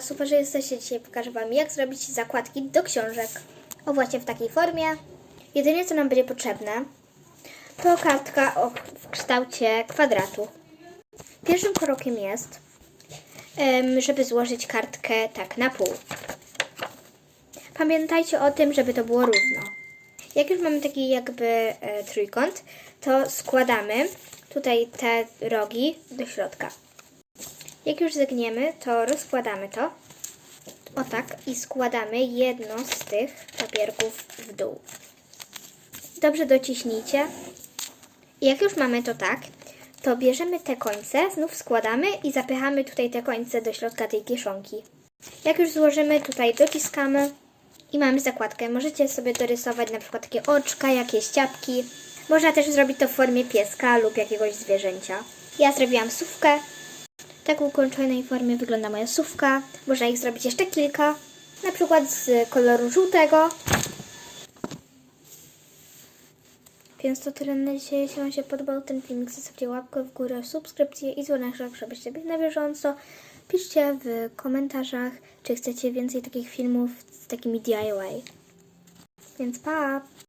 Super, że jesteście. Dzisiaj pokażę Wam, jak zrobić zakładki do książek. O właśnie w takiej formie. Jedynie co nam będzie potrzebne, to kartka o, w kształcie kwadratu. Pierwszym krokiem jest, żeby złożyć kartkę tak na pół. Pamiętajcie o tym, żeby to było równo. Jak już mamy taki jakby e, trójkąt, to składamy tutaj te rogi do środka. Jak już zegniemy, to rozkładamy to. O tak i składamy jedno z tych papierków w dół. Dobrze dociśnijcie. Jak już mamy to tak, to bierzemy te końce, znów składamy i zapychamy tutaj te końce do środka tej kieszonki. Jak już złożymy, tutaj dociskamy i mamy zakładkę. Możecie sobie dorysować na przykład takie oczka, jakieś ciapki. Można też zrobić to w formie pieska lub jakiegoś zwierzęcia. Ja zrobiłam sówkę, tak ukończonej formie wygląda moja sówka. Można ich zrobić jeszcze kilka. Na przykład z koloru żółtego. Więc to tyle na dzisiaj. Jeśli Wam się podobał ten filmik, zostawcie łapkę w górę, subskrypcję i dzwoneczek, żebyście byli na bieżąco. Piszcie w komentarzach, czy chcecie więcej takich filmów z takimi DIY. Więc pa!